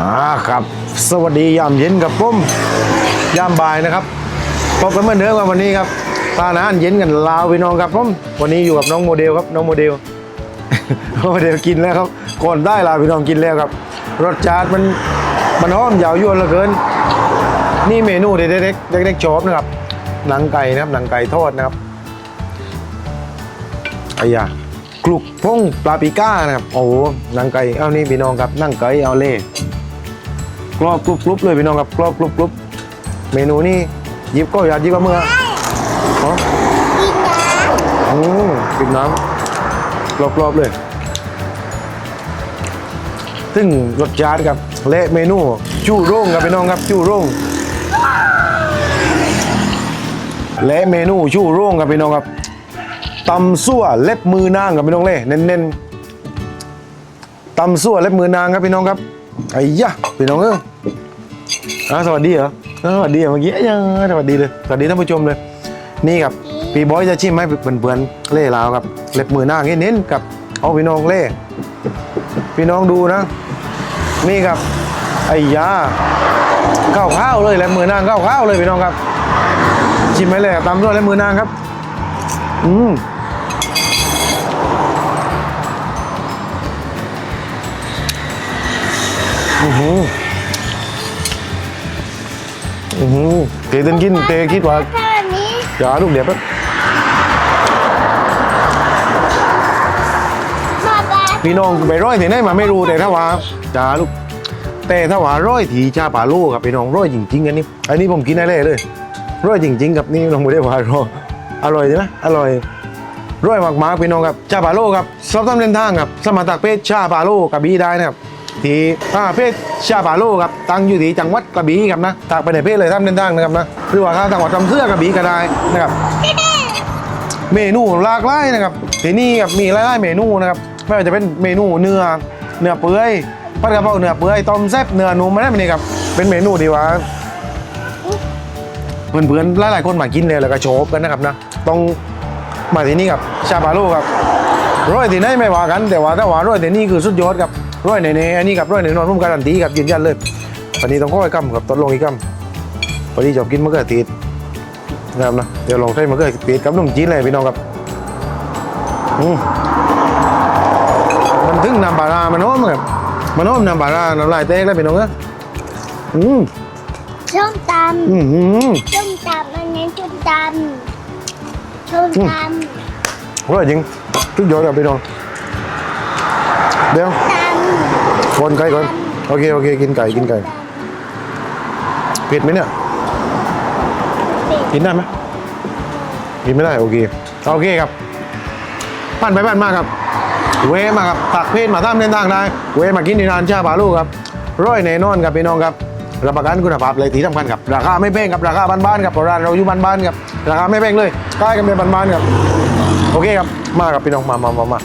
อ่าครับ สวัสดียามเย็นกับปุ้มยามบ่ายนะครับพบกันเมื่อนเดิมกับวันนี้ครับทาหนาหารเย็นกันลาวพี่น้องครับผมวันนี้อยู่กับน้องโมเดลครับน้องโมเดลโมเดลกินแล้วครับก่อนได้ลาพี่น้องกินแล้วครับ รสชาติมันมันหอมยาวยวนเหลือเกิน นี่เมนูเด็กๆเด็กๆชอบนะครับหนังไก่นะครับหนังไก่ทอดนะครับไอ้ยากลุกพงปลาปิก้านะครับโอ้หนังไก่เอานี่พี่น้องครับนั่งไก่เอาเล่ กรอบกรุบกรุบเลยพี่น้องครับกรอบกรุบกรุบเมนูนี้ยิบก็อยากยิบก็เมื่ออ๋ออืมปิดน้ำกรอบกรอบๆเลย ซึ่งรสชาติครับและเมนูจู้ร่งครับพี่น้องครับจู้ร่งและเมนูชู่ร่งครับพี่น้องครับตำซั่วเล็บมือนางครับพี่น้องเล่เน้นๆตำซั่วเล็บมือนางครับพี่น้องครับ ไอ้ยะพี่น้องเอ้ยอ่าสวัสดีเหรออ่าสวัสดีเหรอเมื่อกี้อ้ยยังสวัสดีเลยสวัสดีท่านผู้ชมเลย นี่ครับพี่บอยจะชิมให้เพื่อนๆเล่ลาวครับเล็บมือหนางเน้นๆกับเอาพี่น้องเล่พี่น้องดูนะนี่ครับไอ้ยาข้าวข้าวเลยเล็บมือนางข้าวข้าวเลยพี่น้องครับชิมไหมเลยตำซั่วยเล็บมือนางครับ อืม อือหืออือหือเตะเดินกินเตะคิดว่าแค่นี้อย่าลูกเดี๋ยวแป๊บมาแบบพี่น้องไปร้อยที่ไหนมาไม่รู้แต่ถ้าว่าจ้าลูกแต่ถ้าว่าร้อยที่ชาปาโลกับพี่น้องร้อยจริงๆอันนี้ อันนี้ผมกินได้เลยเลยร้อยจริง ๆ กับนี่น้องไม่ได้ว่าร้อยอร่อยใช่ไหมอร่อยร้อยมากๆพี่น้องครับชาปาโลครับสอบทำเดินทางครับสมัครตักเพศชาปาโลกับบีได้นะครับ ที่อ่าเพศชาปาโลครับตั้งอยู่ที่จังหวัดกระบี่ครับนะตากไปในเพศเลยทำเดินทางนะครับนะหรือว่าข้างจังหวัดจำเสื้อกระบี่ก็ได้นะครับ เมนูหลากหลายนะครับที่นี่ครับมีหลายๆเมนูนะครับไม่ว่าจะเป็นเมนูเนื้อเนื้อเปื่อยผัดกะเพราเนื้อเปื่อยต้มแซ่บเนื้อนุ่มอะไรแบบนี้ครับเป็นเมนูที่ว่าเพื่อนๆหลายๆคนมากินเลยแล้วก็โชบกันนะครับนะต้องมาที่นี่ครับชาบาโลครับร้อยที่ไหนไม่ว่ากัน แต่ว่าถ้าว่าร้อยที่นี่คือสุดยอดครับ ร้อยในในอันนี้ครับร้อยในนอนพุ่มการันตีครับยืนยันเลยวันนี้ต้องข้อยกำครับตดลงอีกกำพอดีจบกินมะเขือเทศนะครับนะเดี๋ยวลองใช้มะเขือเทศกับขนมจีนเลยพี่น้องครับอืมมันถึงน้ำปลาร้ามันหอมครับมันหอมน้ำปลาร้าน้ำลายแตกแล้วพี่น้องนะอืมส้มตอืมอืมำส้มตำอันนี้ส้มตำส้มตอร่อยจริงทุกยอดครับพี่น้องเดี๋ยวำตคนไก่ก่อนโอเคโอเคกินไก่กินไก่เผ็ดไหมเนี่ยำกินได้ไหมกินไม่ได้โอเคโอเคครับปั้นไปปั้นมาครับ เวมาครับตักเพศมาตามเส้นทางได้เวมากินที่ร้านชาบาลูครับร้อยแน่นอนครับพี่น้องครับรับประกันคุณภาพเลยที่สำคัญครับราคาไม่แพงครับราคาบ้านๆครับเพราะร้านเราอยู่บ้านๆครับราคาไม่แพงเลยใกล้กันเป็นบ้านๆครับโอเคครับมาครับพี่น้องมามามามา